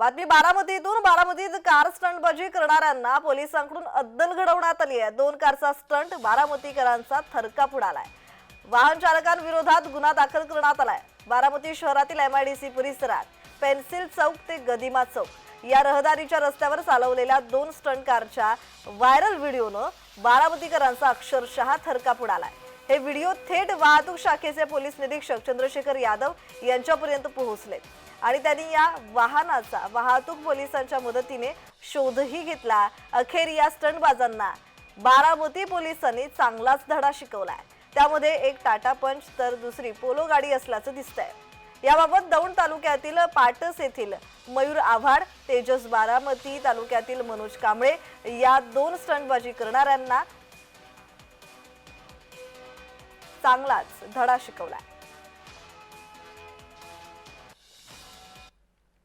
बातमी बारामतीतून बारामतीत कार स्टंटबाजी करणाऱ्यांना पोलिसांकडून अद्दल घडवण्यात आली आहे. दोन कारचा स्टंट बारामतीकरांचा थरकाप उडालाय. वाहन चालकांविरोधात गुन्हा दाखल करण्यात आलाय. बारामती शहरातील एमआयडीसी परिसरात पेन्सिल चौक ते गदिमा चौक या रहदारीच्या रस्त्यावर चालवलेल्या दोन स्टंट कारच्या व्हायरल व्हिडिओनं बारामतीकरांचा अक्षरशः थरकाप उडालाय. हे व्हिडिओ थेट वाहतूक शाखेचे पोलीस निरीक्षक चंद्रशेखर यादव यांच्यापर्यंत पोहोचले. आणि त्यांनी या वाहनाचा वाहतूक पोलिसांच्या मदतीने शोधही घेतला. अखेर या स्टंटबाजांना बारामती पोलिसांनी चांगलाच धडा शिकवलाय. त्यामध्ये एक टाटा पंच तर दुसरी पोलो गाडी असल्याचं दिसतंय. याबाबत दौंड तालुक्यातील पाटस येथील मयूर आव्हाड तेजस बारामती तालुक्यातील मनोज कांबळे या दोन स्टंटबाजी करणाऱ्यांना चांगलाच धडा शिकवलाय.